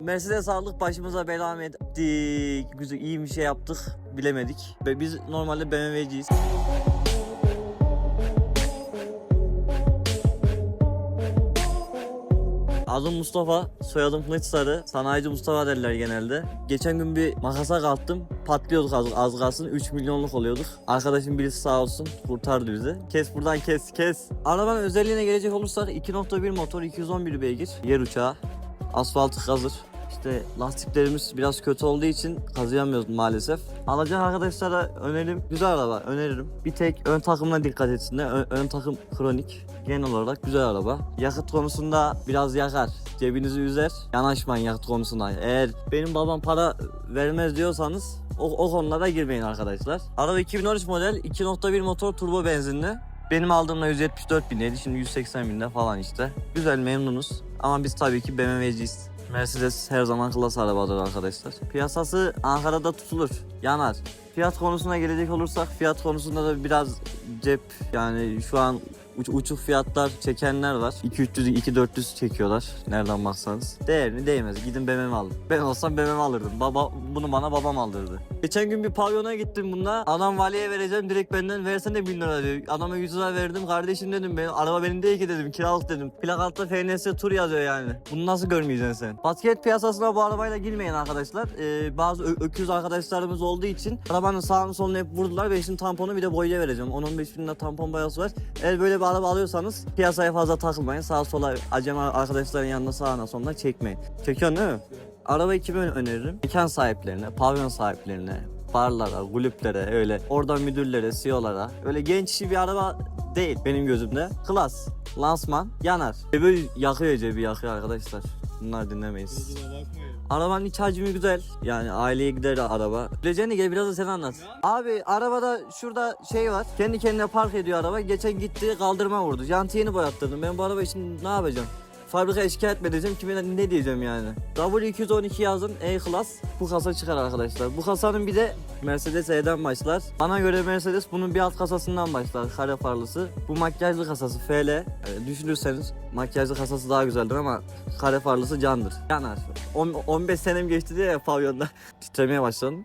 Mercedes aldık başımıza bela mı ettik. Güzel iyi bir şey yaptık bilemedik. Ve biz normalde BMW'ciyiz. Adım Mustafa, soyadım Kılıç Sarı. Sanayici Mustafa derler genelde. Geçen gün bir makasa kalktım. Patlıyorduk az, az kalsın. 3 milyonluk oluyorduk. Arkadaşım birisi sağ olsun kurtardı bizi. Kes buradan kes kes. Arabanın özelliğine gelecek olursak 2.1 motor 211 beygir. Yer uçağı. Asfaltı hazır. İşte lastiklerimiz biraz kötü olduğu için kazıyamıyoruz maalesef. Alacak arkadaşlara önerim güzel araba öneririm. Bir tek ön takımına dikkat etsinler. Ön, ön takım kronik. Genel olarak güzel araba. Yakıt konusunda biraz yakar. Cebinizi üzer. Yanaşmayın yakıt konusunda. Eğer benim babam para vermez diyorsanız o, o konulara girmeyin arkadaşlar. Araba 2013 model 2.1 motor turbo benzinli. Benim aldığımda 174 bindeydi şimdi 180 binde falan işte. Güzel memnunuz ama biz tabii ki BMW'ciyiz. Mercedes her zaman klas arabadır arkadaşlar. Piyasası Ankara'da tutulur, yanar. Fiyat konusuna gelecek olursak fiyat konusunda da biraz cep yani şu an uç, uçuk fiyatlar çekenler var. 2-300-2-400 çekiyorlar nereden baksanız. Değer mi değmez gidin BMW alın. Ben olsam BMW alırdım. Baba, bunu bana babam aldırdı. Geçen gün bir pavyona gittim bununla. Adam valiye vereceğim direkt benden versene 1000 lira diyor. Adama 100 lira verdim kardeşim dedim benim araba benim değil ki dedim kiralık dedim. Plak altta FNS tur yazıyor yani. Bunu nasıl görmeyeceksin sen? Basket piyasasına bu arabayla girmeyin arkadaşlar. Ee, bazı öküz arkadaşlarımız olduğu için arabanın sağını solunu hep vurdular ve şimdi tamponu bir de boyaya vereceğim. 10-15 bin lira tampon boyası var. Eğer böyle bir araba alıyorsanız piyasaya fazla takılmayın. Sağa sola acemi arkadaşların yanına sağına soluna çekmeyin. Çekiyorsun değil mi? Arabayı kime öneririm? Mekan sahiplerine, pavyon sahiplerine, barlara, kulüplere öyle oradan müdürlere, CEO'lara öyle genç işi bir araba değil benim gözümde. Klas, lansman, yanar. Cebi yakıyor cebi yakıyor arkadaşlar. Bunlar dinlemeyiz. Arabanın iç hacmi güzel. Yani aileye gider araba. Lecen'i gel biraz da sen anlat. Abi arabada şurada şey var. Kendi kendine park ediyor araba. Geçen gitti kaldırma vurdu. Jantı yeni boyattırdım. Ben bu araba için ne yapacağım? Fabrikaya şikayet mi edeceğim? Kime ne diyeceğim yani? W212 yazın E-Class bu kasa çıkar arkadaşlar. Bu kasanın bir de Mercedes E'den başlar. Bana göre Mercedes bunun bir alt kasasından başlar. Kare farlısı. Bu makyajlı kasası FL. Yani düşünürseniz makyajlı kasası daha güzeldir ama kare farlısı candır. Yanar. On- 15 senem geçti diye pavyonda. Titremeye başladım.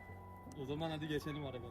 O zaman hadi geçelim araba.